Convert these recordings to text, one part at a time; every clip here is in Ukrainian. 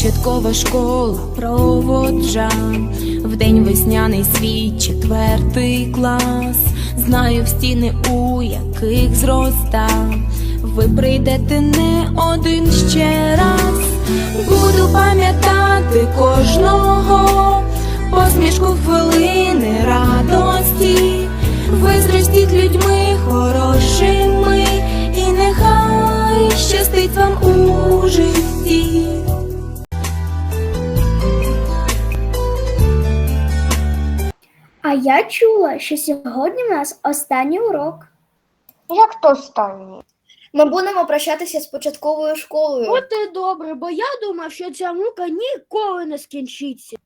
Початкова школа проводжа в день весняний свій четвертий клас. Знаю в стіни, у яких зроста. Ви прийдете не один ще раз. Буду пам'ятати кожного посмішку хвилини радості. Ви зростіть людьми хорошими, і нехай щастить вам у житті. А я чула, що сьогодні в нас останній урок. Як то останній? Ми будемо прощатися з початковою школою. От і добре, бо я думав, що ця мука ніколи не скінчиться.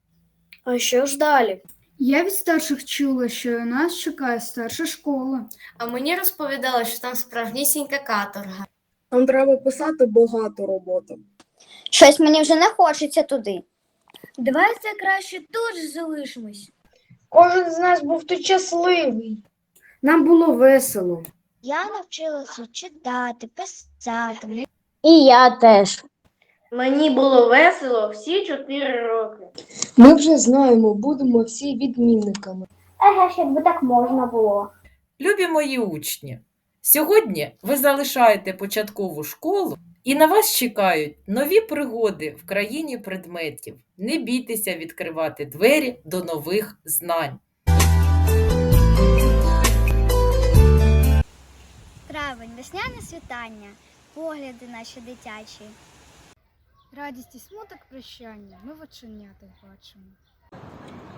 А що ж далі? Я від старших чула, що нас чекає старша школа. А мені розповідали, що там справжнісінька каторга. Там треба писати багато роботи. Щось мені вже не хочеться туди. Давайте краще тут залишимось. Кожен з нас був тут щасливий. Нам було весело. Я навчилася читати, писати. І я теж. Мені було весело всі чотири роки. Ми вже знаємо, будемо всі відмінниками. Еге ж, якби так можна було. Любі мої учні, сьогодні ви залишаєте початкову школу і на вас чекають нові пригоди в країні предметів. Не бійтеся відкривати двері до нових знань. Травень, весняне світання, погляди наші дитячі. Радість і смуток прощання ми в оченятах бачимо.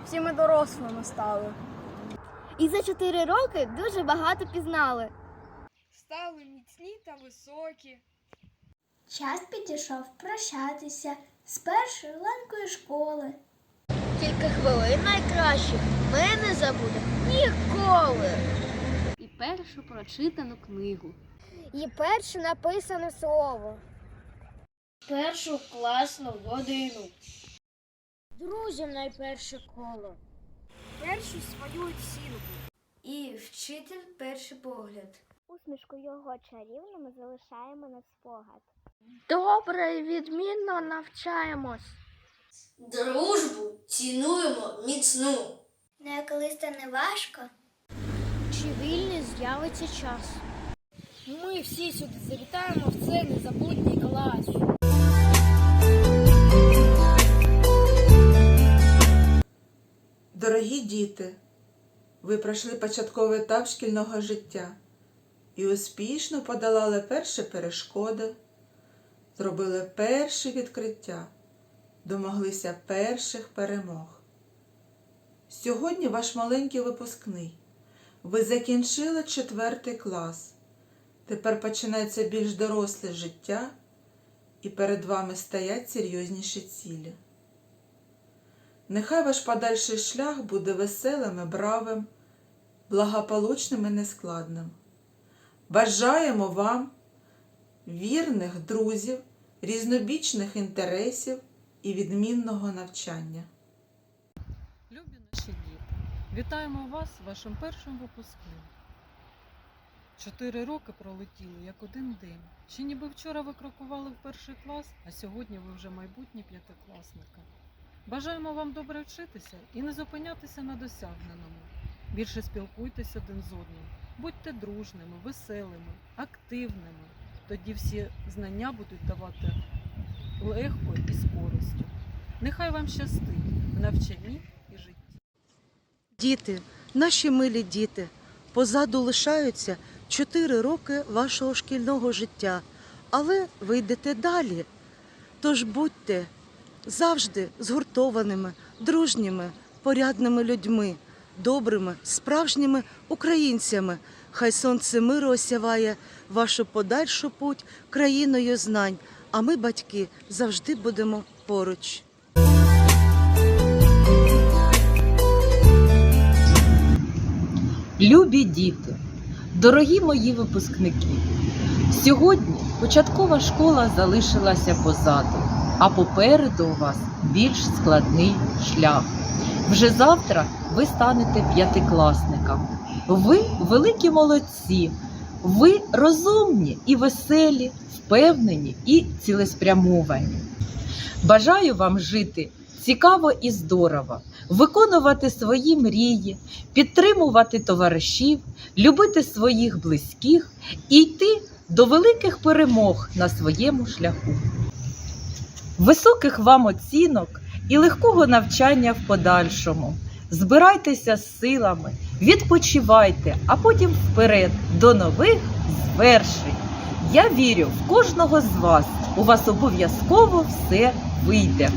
Всі ми дорослими стали. І за чотири роки дуже багато пізнали. Стали міцні та високі. Час підійшов прощатися з першою ланкою школи. Кілька хвилин найкращих ми не забудемо ніколи. і першу прочитану книгу. І перше написане слово. Першу класну годину. Друзям найперше коло. Першу свою оцінку. І вчитель перший погляд. Усмішку його чарівну ми залишаємо на спогад. Добре і відмінно навчаємось. Дружбу цінуємо міцну. Не Ну, коли стане важко. Чи вільний з'явиться час? Ми всі сюди завітаємо в цей незабутній клас. Дорогі діти, ви пройшли початковий етап шкільного життя і успішно подолали перші перешкоди, зробили перші відкриття, домоглися перших перемог. Сьогодні ваш маленький випускний. Ви закінчили четвертий клас. Тепер починається більш доросле життя, і перед вами стоять серйозніші цілі. Нехай ваш подальший шлях буде веселим і бравим, благополучним і нескладним. Бажаємо вам вірних друзів, різнобічних інтересів і відмінного навчання. Любі наші діти, вітаємо вас з вашим першим випускним. Чотири роки пролетіли як один день. Ще ніби вчора ви крокували в перший клас, а сьогодні ви вже майбутні п'ятикласники. Бажаємо вам добре вчитися і не зупинятися на досягненому. Більше спілкуйтеся один з одним, будьте дружними, веселими, активними. Тоді всі знання будуть давати легко і з користю. Нехай вам щастить в навчанні і житті. Діти, наші милі діти, позаду лишаються чотири роки вашого шкільного життя, але ви йдете далі. Тож будьте завжди згуртованими, дружніми, порядними людьми, добрими, справжніми українцями. Хай сонце миру осяває вашу подальшу путь країною знань, а ми, батьки, завжди будемо поруч. Любі діти, дорогі мої випускники, сьогодні початкова школа залишилася позаду, а попереду у вас більш складний шлях. Вже завтра ви станете п'ятикласниками. Ви великі молодці, ви розумні і веселі, впевнені і цілеспрямовані. Бажаю вам жити цікаво і здорово, виконувати свої мрії, підтримувати товаришів, любити своїх близьких і йти до великих перемог на своєму шляху. Високих вам оцінок і легкого навчання в подальшому. Збирайтеся з силами, відпочивайте, а потім вперед до нових звершень. Я вірю в кожного з вас. У вас обов'язково все вийде.